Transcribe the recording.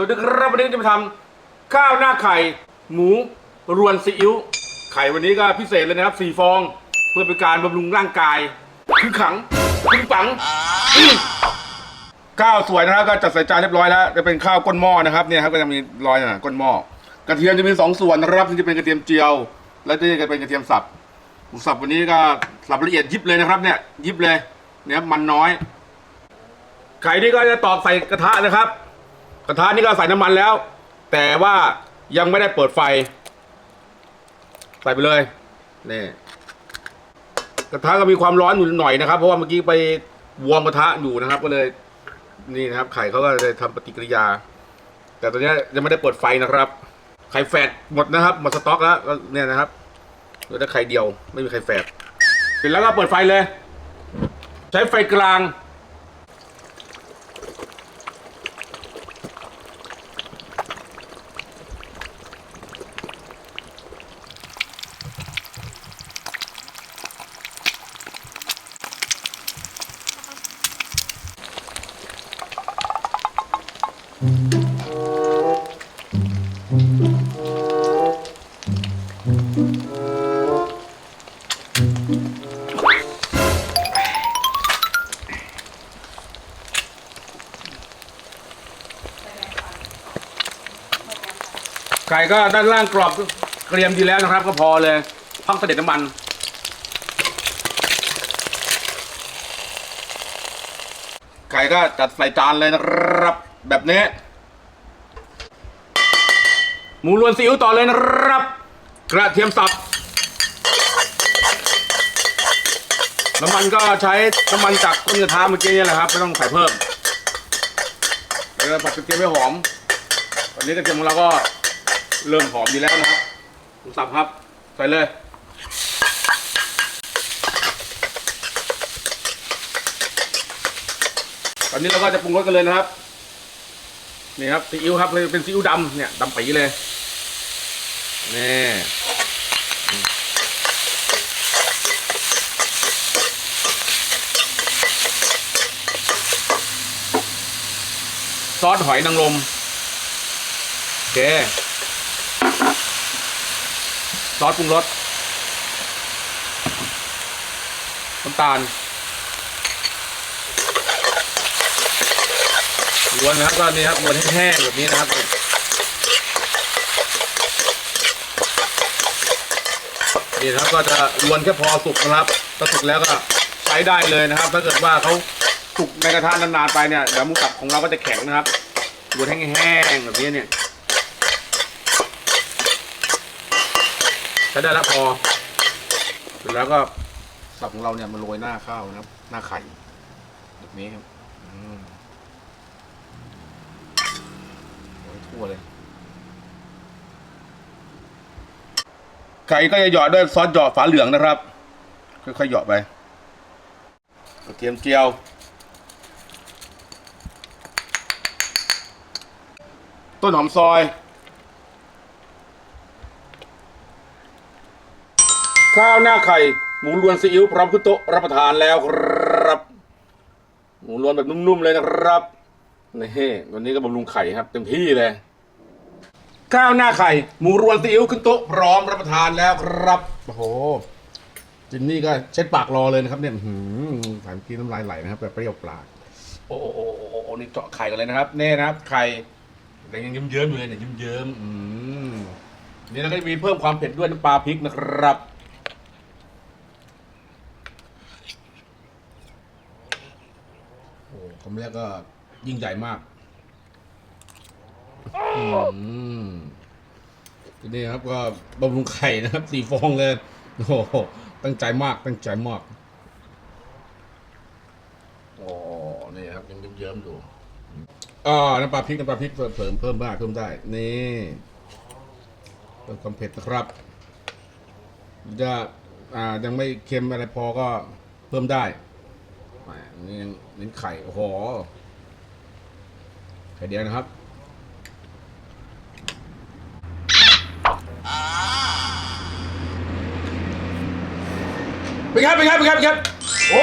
วัสดีครับวันนี้จะมาทำข้าวหน้าไข่ หมูรวนซีอิ๊วไข่วันนี้ก็พิเศษเลยนะครับสี่ฟอง เพื่อเป็นการบำรุงร่างกายคือขังคือฝังข้าวสวยนะครับก็จัดใส่จานเรียบร้อยแล้วจะเป็นข้าวก้นหม้อนะครับเนี่ยครับก็จะมีรอยอะก้นหม้อกระเทียมจะมีสองส่วนนะครับที่จะเป็นกระเทียมเจียว และที่จะเป็นกระเทียมสับหมูสับวันนี้ก็สับละเอียดยิบเลยนะครับ เนี่ยยิบเลยเนี่ยครับมันน้อย ไข่นี่ก็จะตอกใส่กระทะนะครับ กระทะนี่ก็ใส่น้ำมันแล้ว แต่ว่ายังไม่ได้เปิดไฟ ใส่ไปเลยนี่กระทะก็มีความร้อนอยู่หน่อยนะครับ เพราะว่าเมื่อกี้ไปวอร์มกระทะอยู่นะครับ ก็เลยนี่นะครับ ไข่เขาก็เลยทำปฏิกิริยา แต่ตอนนี้ยังไม่ได้เปิดไฟนะครับ ไข่แฟดหมดนะครับ หมดสต็อกแล้วก็เนี่ยนะครับเหลือแต่ไข่เดียวไม่มีไข่แฟดเสร็จแล้วก็เปิดไฟเลย ใช้ไฟกลาง ไก่ก็ด้านล่างกรอบเกรียมดีแล้วนะครับ ก็พอเลยพักเสด็จน้ำมันไก่ก็จัดใส่จานเลยนะครับ แบบนี้ หมูรวนซีอิ๊วต่อเลยนะครับ กระเทียมสับน้ำมันก็ใช้น้ำมันจากก้นกระทะเมื่อกี้นี่แหละครับ ไม่ต้องใส่เพิ่มแล้วผัดกระเทียมให้หอม ตอนนี้กระเทียมของเราก็เริ่มหอมดีแล้วนะครับหมูสับครับ ใส่เลยตอนนี้เราก็จะปรุงรสกันเลยนะครับ นี่ครับซีอิ๊วครับเลยเป็นซีอิ๊วดำเนี่ยดำปีเลยนี่ซอสหอยนางรมโอเคซอสปรุงรสน้ำตาล ล้วนนะครับก็นี่ครับล้วนแห้งๆแบบนี้นะครับนี่นะครับก็จะล้วนแค่พอสุกนะครับถ้าสุกแล้วก็ใช้ได้เลยนะครับ ถ้าเกิดว่าเขาสุกในกระทะนานๆไปเนี่ยเดี๋ยวหมูสับของเราก็จะแข็งนะครับล้วนแห้งๆแบบนี้เนี่ยใช้ได้แล้วพอเสร็จแล้วก็สับของเราเนี่ยมาโรยหน้าข้าวนะครับ หน้าไข่แบบนี้ครับ อืม หัวเลยไก่ก็จะหยอดด้วยซอสหยอดฝาเหลืองนะครับ ค่อยๆหยอดไปกระเทียมเจียว ต้นหอมซอย ข้าวหน้าไข่ หมูรวนซีอิ๊วพร้อมขึ้นโต๊ะรับประทานแล้วครับ หมูรวนแบบนุ่มๆเลยนะครับ นี่วันนี้ก็บำรุงไข่ครับเต็มที่เลย ข้าวหน้าไข่ หมูรวนซีอิ๊วขึ้นโต๊ะพร้อมรับประทานแล้วครับ โอ้โห จินนี่ก็เช็ดปากรอเลยนะครับเนี่ยหืมสายกินน้ำลายไหลนะครับแบบเปรี้ยวปาก โอ้โหโอ้โหโอ้โหโอ้นี่เจาะไข่กันเลยนะครับนี่นะครับ ไข่แต่ยังเยิ้มๆอยู่เลยเนี่ยเยิ้มๆอืมนี่เราก็มีเพิ่มความเผ็ดด้วยน้ำปลาพริกนะครับโอ้คำแรกก็ ยิ่งใหญ่มากอืมทีนี้ครับก็บำรุงไข่นะครับสี่ฟองเลยโอ้โหตั้งใจมากตั้งใจมากโอ้นี่ครับยังเยิ้มๆอยู่อ่าน้ำปลาพริกน้ำปลาพริกเพิ่มเพิ่มเพิ่มได้เพิ่มได้ นี่เพิ่มความเผ็ดนะครับจะอ่ายังไม่เค็มอะไรพอก็เพิ่มได้แหมนี่ยังนี่ไข่โอ้โห ไข่เดียวนะครับ ไปครับไปครับไปครับไปครับ โอ้